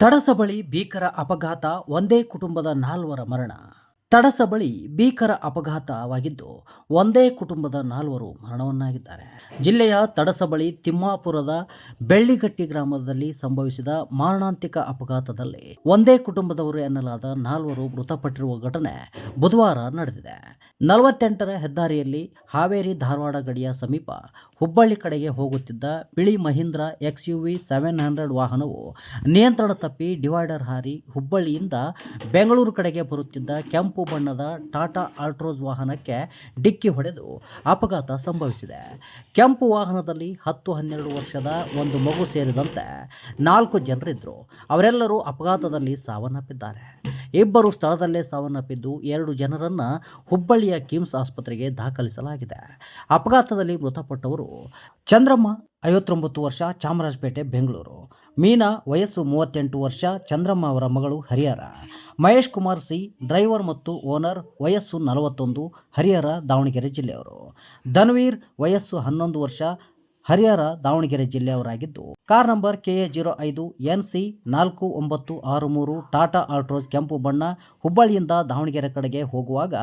ತಡಸ ಬಳಿ ಭೀಕರ ಅಪಘಾತ ಒಂದೇ ಕುಟುಂಬದ ನಾಲ್ವರ ಮರಣ. ತಡಸ ಬಳಿ ಭೀಕರ ಅಪಘಾತವಾಗಿದ್ದು ಒಂದೇ ಕುಟುಂಬದ ನಾಲ್ವರು ಮರಣವನ್ನಾಗಿದ್ದಾರೆ. ಜಿಲ್ಲೆಯ ತಡಸ ಬಳಿ ತಿಮ್ಮಾಪುರದ ಬೆಳ್ಳಿಗಟ್ಟಿ ಗ್ರಾಮದಲ್ಲಿ ಸಂಭವಿಸಿದ ಮಾರಣಾಂತಿಕ ಅಪಘಾತದಲ್ಲಿ ಒಂದೇ ಕುಟುಂಬದವರು ಎನ್ನಲಾದ ನಾಲ್ವರು ಮೃತಪಟ್ಟಿರುವ ಘಟನೆ ಬುಧವಾರ ನಡೆದಿದೆ. ನಲವತ್ತೆಂಟರ ಹೆದ್ದಾರಿಯಲ್ಲಿ ಹಾವೇರಿ ಧಾರವಾಡ ಗಡಿಯ ಸಮೀಪ ಹುಬ್ಬಳ್ಳಿ ಕಡೆಗೆ ಹೋಗುತ್ತಿದ್ದ ಬಿಳಿ Mahindra X U V seven hundred ವಾಹನವು ನಿಯಂತ್ರಣ ತಪ್ಪಿ ಡಿವೈಡರ್ ಹಾರಿ ಹುಬ್ಬಳ್ಳಿಯಿಂದ ಬೆಂಗಳೂರು ಕಡೆಗೆ ಬರುತ್ತಿದ್ದ ಕೆಂಪು ಬಣ್ಣದ ಟಾಟಾ ಆಲ್ಟ್ರೋಸ್ ವಾಹನಕ್ಕೆ ಡಿಕ್ಕಿ ಹೊಡೆದು ಅಪಘಾತ ಸಂಭವಿಸಿದೆ. ಕೆಂಪು ವಾಹನದಲ್ಲಿ ಹತ್ತು ಹನ್ನೆರಡು ವರ್ಷದ ಒಂದು ಮಗು ಸೇರಿದಂತೆ ನಾಲ್ಕು ಜನರಿದ್ದರು. ಅವರೆಲ್ಲರೂ ಅಪಘಾತದಲ್ಲಿ ಸಾವನ್ನಪ್ಪಿದ್ದಾರೆ. ಇಬ್ಬರು ಸ್ಥಳದಲ್ಲೇ ಸಾವನ್ನಪ್ಪಿದ್ದು ಎರಡು ಜನರನ್ನು ಹುಬ್ಬಳ್ಳಿಯ ಕಿಮ್ಸ್ ಆಸ್ಪತ್ರೆಗೆ ದಾಖಲಿಸಲಾಗಿದೆ. ಅಪಘಾತದಲ್ಲಿ ಮೃತಪಟ್ಟವರು ಚಂದ್ರಮ್ಮ, ಐವತ್ತೊಂಬತ್ತು ವರ್ಷ, ಚಾಮರಾಜಪೇಟೆ, ಬೆಂಗಳೂರು. ಮೀನಾ, ವಯಸ್ಸು ಮೂವತ್ತೆಂಟು ವರ್ಷ, ಚಂದ್ರಮ್ಮ ಅವರ ಮಗಳು ಹರಿಹರ. ಮಹೇಶ್ ಕುಮಾರ್ ಸಿ, ಡ್ರೈವರ್ ಮತ್ತು ಓನರ್, ವಯಸ್ಸು ನಲವತ್ತೊಂದು, ಹರಿಹರ, ದಾವಣಗೆರೆ ಜಿಲ್ಲೆಯವರು. ಧನ್ವೀರ್, ವಯಸ್ಸು ಹನ್ನೊಂದು ವರ್ಷ Harihara, Davanagere ಜಿಲ್ಲೆಯವರಾಗಿದ್ದು, car number K A zero ಐದು, ಎನ್ ಸಿ ನಾಲ್ಕು ಒಂಬತ್ತು ಆರು ಮೂರು, ಟಾಟಾ ಆಲ್ಟ್ರೋಸ್ ಕೆಂಪು ಬಣ್ಣ, ಹುಬ್ಬಳ್ಳಿಯಿಂದ ದಾವಣಗೆರೆ ಕಡೆಗೆ ಹೋಗುವಾಗ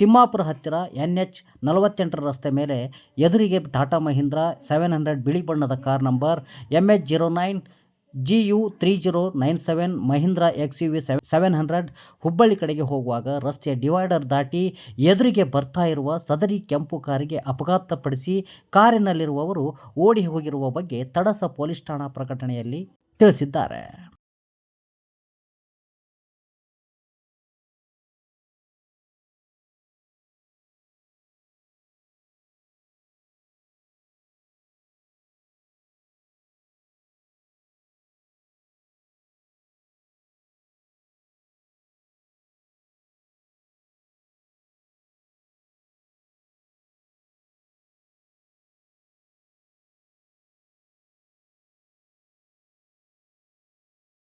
ತಿಮ್ಮಾಪುರ ಹತ್ತಿರ ಎನ್ ಎಚ್ ನಲವತ್ತೆಂಟರ ರಸ್ತೆ ಮೇಲೆ ಎದುರಿಗೆ ಟಾಟಾ ಮಹೀಂದ್ರ ಸೆವೆನ್ ಹಂಡ್ರೆಡ್ ಬಿಳಿ ಬಣ್ಣದ car number M H zero nine G U three zero nine seven Mahindra X U V seven hundred Hubballi ಕಡೆಗೆ ಹೋಗುವಾಗ ರಸ್ತೆಯ ಡಿವೈಡರ್ ದಾಟಿ ಎದುರಿಗೆ ಬರ್ತಾ ಇರುವ ಸದರಿ ಕೆಂಪು ಕಾರಿಗೆ ಅಪಘಾತಪಡಿಸಿ ಕಾರಿನಲ್ಲಿರುವವರು ಓಡಿ ಹೋಗಿರುವ ಬಗ್ಗೆ ತಡಸ ಪೊಲೀಸ್ ಠಾಣಾ ಪ್ರಕಟಣೆಯಲ್ಲಿ ತಿಳಿಸಿದ್ದಾರೆ.